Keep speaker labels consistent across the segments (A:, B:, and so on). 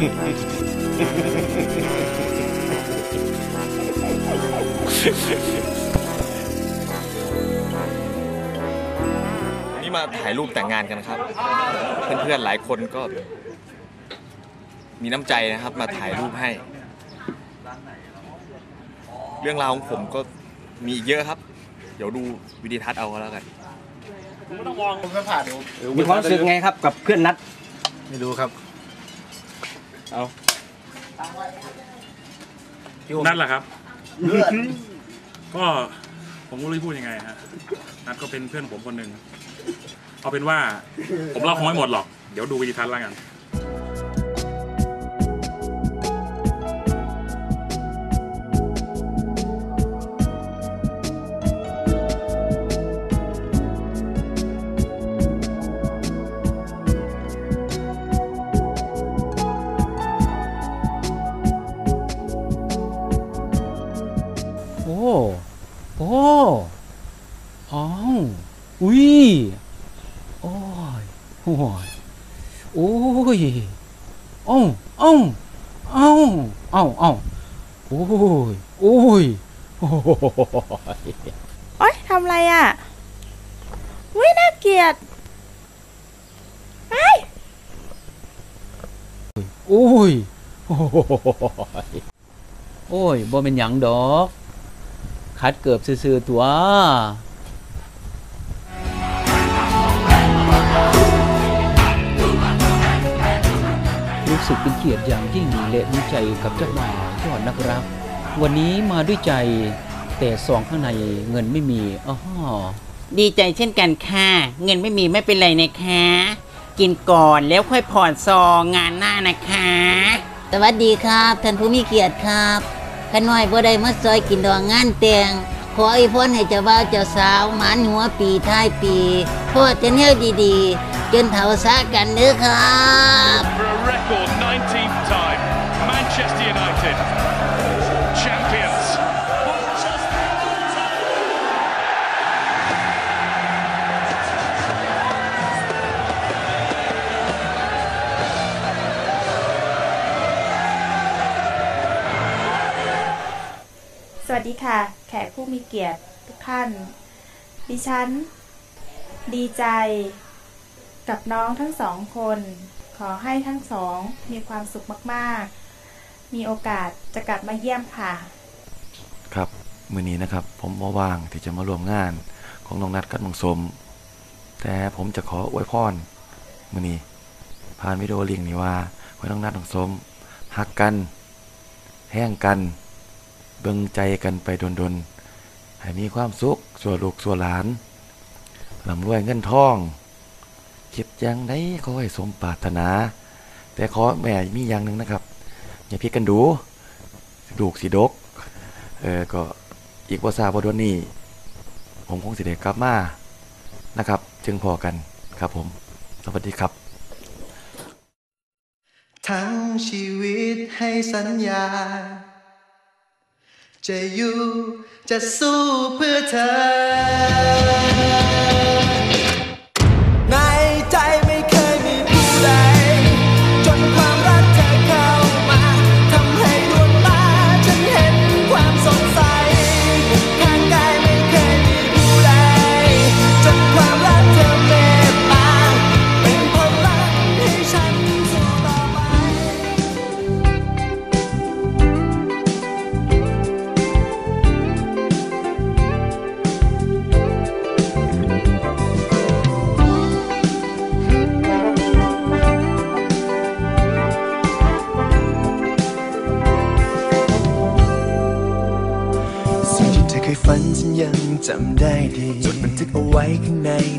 A: นี่มาถ่ายรูปแต่งงานกันครับ เพื่อนๆหลายคนก็ มีน้ำใจนะครับ มาถ่ายรูปให้ เรื่องราวของผมก็มีอีกเยอะครับ เดี๋ยวดูวิดีทัศน์เอาก็แล้วกัน
B: ผมไม่ผ่านดู
C: มีความรู้สึกไงครับกับเพื่อนนัด
B: ไม่รู้ครับ
C: เอา
D: นัดแหละครับ ก็ผมก็ไม่รู้จะพูดยังไงฮะนัดก็เป็นเพื่อนผมคนหนึ่งเอาเป็นว่า ผมเล่าคงไม่หมดหรอก เดี๋ยวดูวิดีทัศน์แล้วกัน
C: โอ้ยโอ้ยอ้าวอ้าวอ้าวอ้าวอ้าวโอ้ยโอ้ยโอ้ย
E: โอ๊ยทำอะไรอะวิน่าเกลียดไอ้
C: โอ้ยโอ้ยโอ้ยบ่เป็นหยังดอก คัดเกือบซื่อๆตัว รู้สึกเป็นเกียรติอย่างยิ่งและดีใจกับเจ้าบ่าวยอดนักรัก วันนี้มาด้วยใจแต่ซองข้างในเงินไม่มีอ้อ
F: ดีใจเช่นกันค่ะ เงินไม่มีไม่เป็นไรนะคะ กินก่อนแล้วค่อยผ่อนซองงานหน้านะคะ
G: สวัสดีครับท่านผู้มีเกียรติครับขน้อยบ่ได้มาซอยกินดองงานแต่ง ขออวยพรให้เจ้าบ่าวเจ้าสาวหมานหัวปีท้ายปีพ่อจะแนวดีๆ จนเฒ่าซากันเด้อครับ
H: For a record 19th time, Manchester United, champions.
E: สวัสดีค่ะ แขกผู้มีเกียรติทุกท่าน ดิฉัน ดีใจ กับน้องทั้งสองคน ขอให้ทั้งสองมีความสุขมากๆ มีโอกาสจะกลับมาเยี่ยมค่ะ
I: ครับมือนี้นะครับ ผมมาว่างที่จะมาร่วมงานของน้องนัดกับน้องสม แต่ผมจะขออวยพรมือนี้ ผ่านวิดีโอลิงนี้ว่าไว้น้องนัดน้องสมหักกัน แห้งกัน เบิ่งใจกันไปดนๆให้มีความสุขสัวนลูกสัวนหลานลำรวยเงินทองคิดอย่างใดขอให้สมปรารถนา แต่ขอแม่มีอย่างหนึ่งนะครับ อย่าพิกันดูดูกสีดกเออก็อีกว่าทราบดวนนี้ผมคงสิเดกลับมานะครับ จึงพอกันครับผม สวัสดีครับ
J: ทั้งชีวิตให้สัญญา จะอยู่จะสู้เพื่อเธอ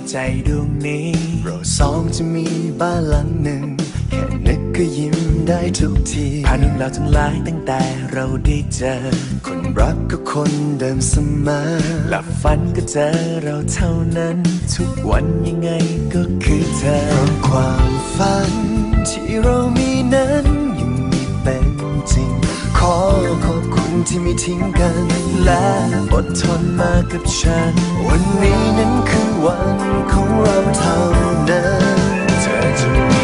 J: ในใจดวงนี้ เราสองจะมีบ้านหลังหนึ่ง แค่นึกก็ยิ้มได้ทุกทีผ่านเรื่องราวทั้งหลายตั้งแต่เราได้เจอ คนรักก็คนเดิมเสมอหลับฝันก็เจอเราเท่านั้น ทุกวันยังไงก็คือเธอเพราะความฝัน ที่เรามีนั้นยังมีเป็นจริง ขอขอบคุณ คนที่ไม่ทิ้งกัน และอดทนมากับฉัน วันนี้นั้นคือวันของเราเท่านั้นเธอจะมี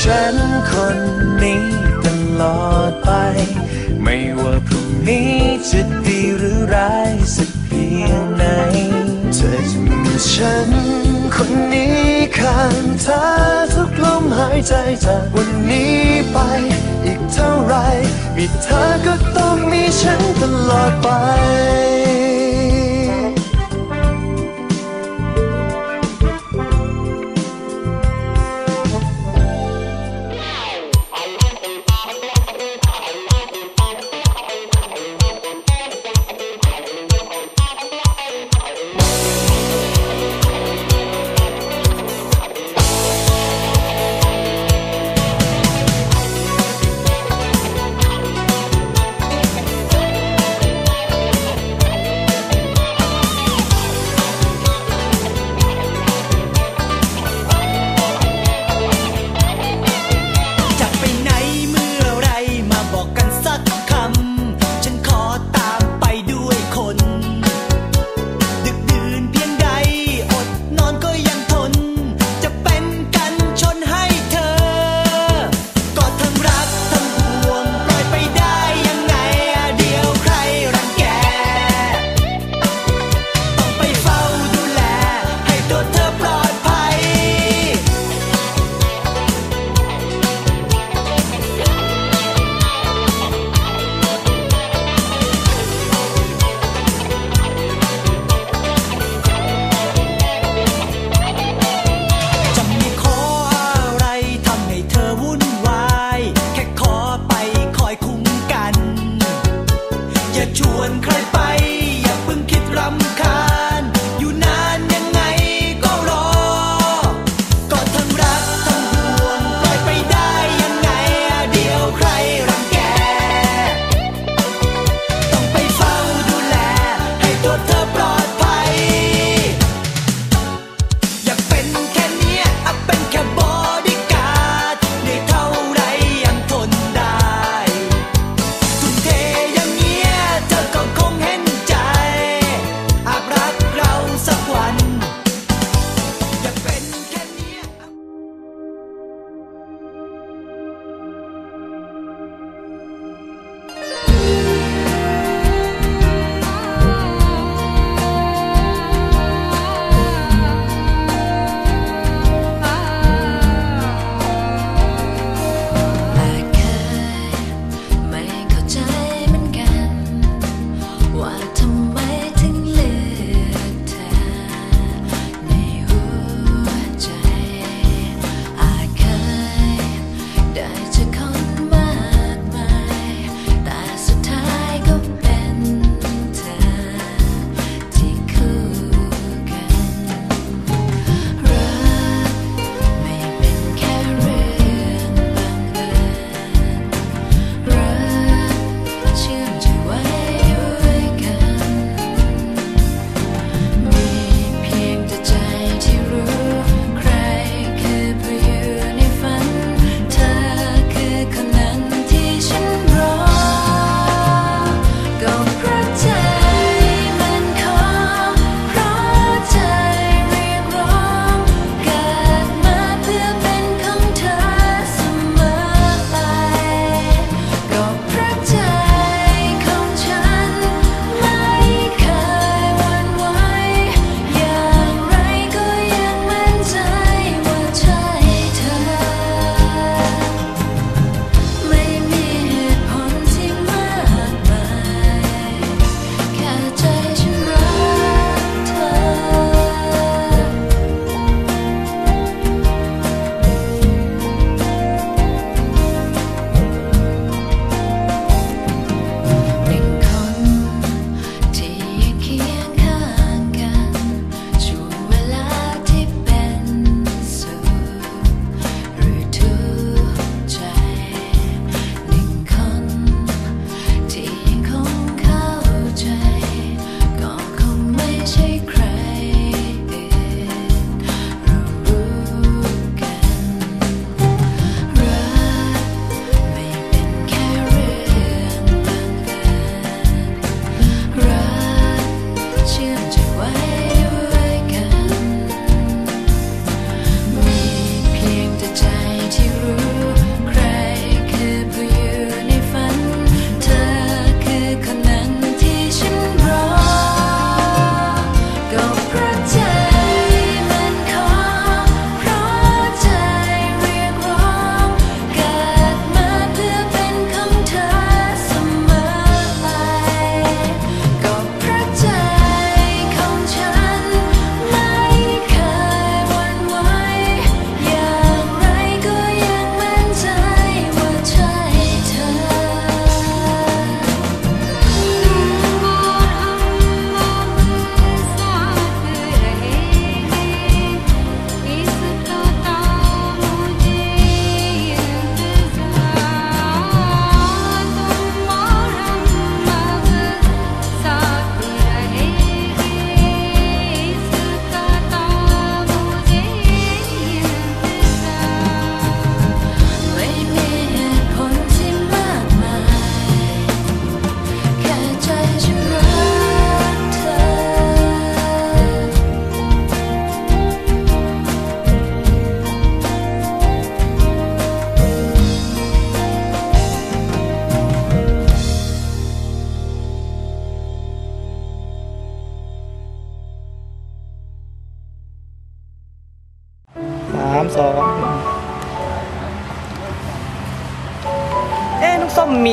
J: ฉันคนนี้ต
K: ลอดไป ไม่ว่าพรุ่งนี้จะดีหรือร้ายสักเพียงไหนเธอจะมี ฉัน คนนี้ข้างเธอทุกลมหายใจจากวันนี้ไป อีกเท่าไรมีเธอก็ต้องมีฉันตลอดไป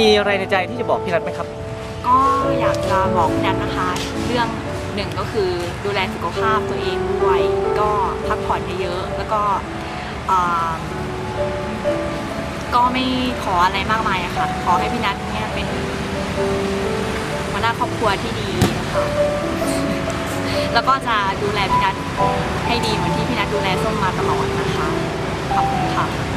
L: มีอะไรในใจ
B: ที่จะบอกพี่นัทไหมครับ
D: ก็อยากจะบอกพี่นัทนะคะ เรื่องหนึ่งก็คือดูแลสุขภาพตัวเองด้วยก็พักผ่อนเยอะๆแล้วก็ก็ไม่ขออะไรมากมายอะค่ะ ขอให้พี่นัทเนี่ยเป็นหัวหน้าครอบครัวที่ดีนะคะแล้วก็จะดูแลพี่นัทให้ดีเหมือนที่พี่นัทดูแลส้มมาตลอดนะคะ ขอบคุณค่ะ